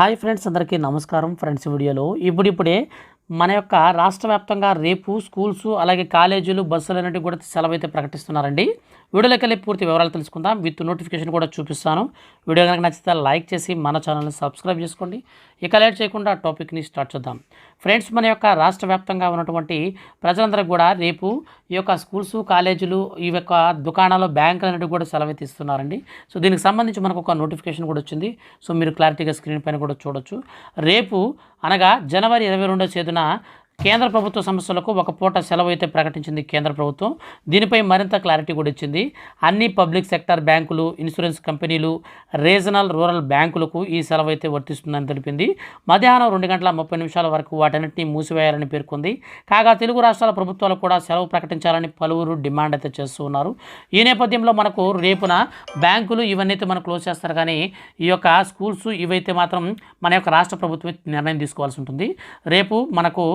Hi friends అందరికీ నమస్కారం. Friends వీడియోలో ఇప్పుడిప్పుడే మన యొక్క రాష్ట్ర వ్యాప్తంగా రేపు స్కూల్స్ అలాగే కాలేజీలు బస్సులు అనేటివి కూడా సెలవు అయితే ప్రకటిస్తున్నారండి. వీడియోలోకి వెళ్ళి పూర్తి వివరాలు తెలుసుకుందాం. విత్ నోటిఫికేషన్ కూడా చూపిస్తాను. వీడియో కనుక నచ్చితే లైక్ చేసి మన ఛానల్ని సబ్స్క్రైబ్ చేసుకోండి. ఇక లేట్ చేయకుండా టాపిక్ని స్టార్ట్ చేద్దాం. ఫ్రెండ్స్ మన యొక్క రాష్ట్ర వ్యాప్తంగా ఉన్నటువంటి ప్రజలందరికీ కూడా రేపు ఈ యొక్క స్కూల్స్ కాలేజీలు ఈ యొక్క దుకాణాలు బ్యాంకులు అనేవి కూడా సెలవు అయితే ఇస్తున్నారండి. సో దీనికి సంబంధించి మనకు ఒక నోటిఫికేషన్ కూడా వచ్చింది. సో మీరు క్లారిటీగా స్క్రీన్ పైన కూడా చూడొచ్చు. రేపు అనగా జనవరి ఇరవై రెండో తేదీన కేంద్ర ప్రభుత్వ సంస్థలకు ఒక పూట సెలవు అయితే ప్రకటించింది కేంద్ర ప్రభుత్వం. దీనిపై మరింత క్లారిటీ కూడా ఇచ్చింది. అన్ని పబ్లిక్ సెక్టర్ బ్యాంకులు ఇన్సూరెన్స్ కంపెనీలు రీజనల్ రూరల్ బ్యాంకులకు ఈ సెలవు అయితే వర్తిస్తుందని తెలిపింది. మధ్యాహ్నం రెండు గంటల ముప్పై నిమిషాల వరకు వాటన్నింటినీ మూసివేయాలని పేర్కొంది. కాగా తెలుగు రాష్ట్రాల ప్రభుత్వాలు కూడా సెలవు ప్రకటించాలని పలువురు డిమాండ్ అయితే చేస్తూ ఉన్నారు. ఈ నేపథ్యంలో మనకు రేపున బ్యాంకులు ఇవన్నీ అయితే మనం క్లోజ్ చేస్తారు కానీ ఈ యొక్క స్కూల్స్ ఇవైతే మాత్రం మన యొక్క రాష్ట్ర ప్రభుత్వం నిర్ణయం తీసుకోవాల్సి ఉంటుంది. రేపు మనకు